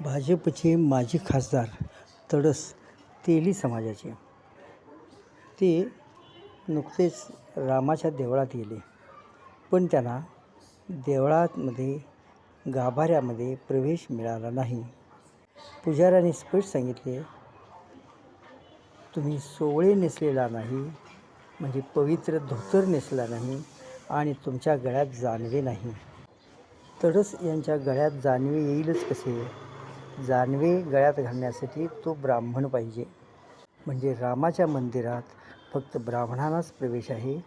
भाजपचे माजी खासदार तडस तेली समाजाचे. ते नुकतेच रामाच्या देवळात गेले. पण त्यांना देवळामध्ये गाभाऱ्यामध्ये प्रवेश मिळाला नाही. पुजाऱ्याने स्पष्ट सांगितले तुम्ही सोवळे नेसलेला नाही म्हणजे पवित्र धोतर नेसला नाही आणि तुमच्या गळ्यात जानवे नाही. तडस यांच्या गळ्यात जानवे येईलच कसे? जानवे गळ्यात घालण्यासाठी तो ब्राह्मण पाहिजे. म्हणजे रामाच्या मंदिरात फक्त ब्राह्मणांनाच प्रवेश आहे.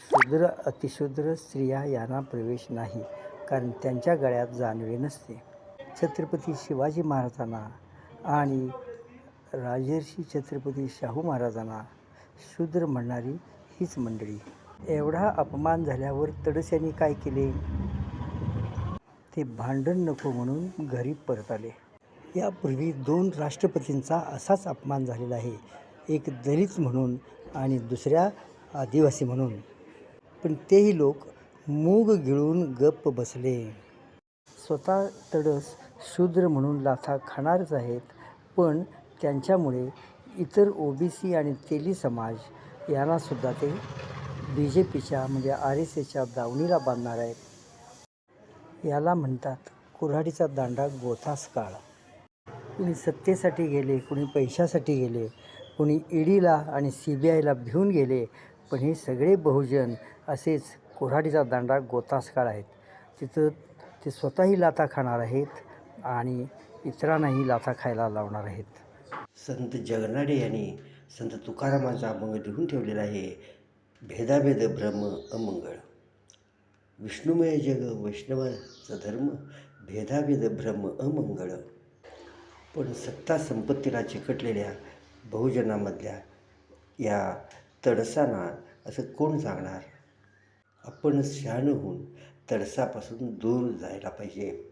शूद्र अतिशूद्र स्त्रिया यांना प्रवेश नाही कारण त्यांच्या गळ्यात जानवे नसते. छत्रपती शिवाजी महाराजांना आणि राजर्षी छत्रपती शाहू महाराजांना शूद्र म्हणणारी हीच मंडळी. एवढा अपमान झाल्यावर तडस यांनी काय केले? ते भांडण नको म्हणून घरी परत आले. यापूर्वी दोन राष्ट्रपतींचा असाच अपमान झालेला आहे. एक दलित म्हणून आणि दुसऱ्या आदिवासी म्हणून. पण तेही लोक मूग गिळून गप्प बसले. स्वतः तडस शूद्र म्हणून लाथा खाणारच आहेत पण त्यांच्यामुळे इतर ओबीसी आणि तेली समाज यांनासुद्धा ते बी जे पीच्या म्हणजे आर एस एच्या दावणीला बांधणार आहेत. याला म्हणतात कुऱ्हाडीचा दांडा गोथास काळ. कुणी सत्तेसाठी गेले कुणी पैशासाठी गेले कुणी ईडीला आणि सी बी आयला भिवून गेले पण हे सगळे बहुजन असेच कोराडीचा दांडा गोतास काळ आहेत. तिथं ते स्वतःही लाथा खाणार आहेत आणि इतरांनाही लाथा खायला लावणार आहेत. संत जगनाडे यांनी संत तुकारामाचा अभंग लिहून ठेवलेला आहे भेदाभेद भ्रम अमंगळ. विष्णुमय जग वैष्णवाचा धर्म भेदाभेद भ्रम अमंगळ. पण सत्ता संपत्तीला चिकटलेल्या बहुजनामधल्या या तडसांना असं कोण सांगणार? आपण शहाणं होऊन तडसापासून दूर जायला पाहिजे.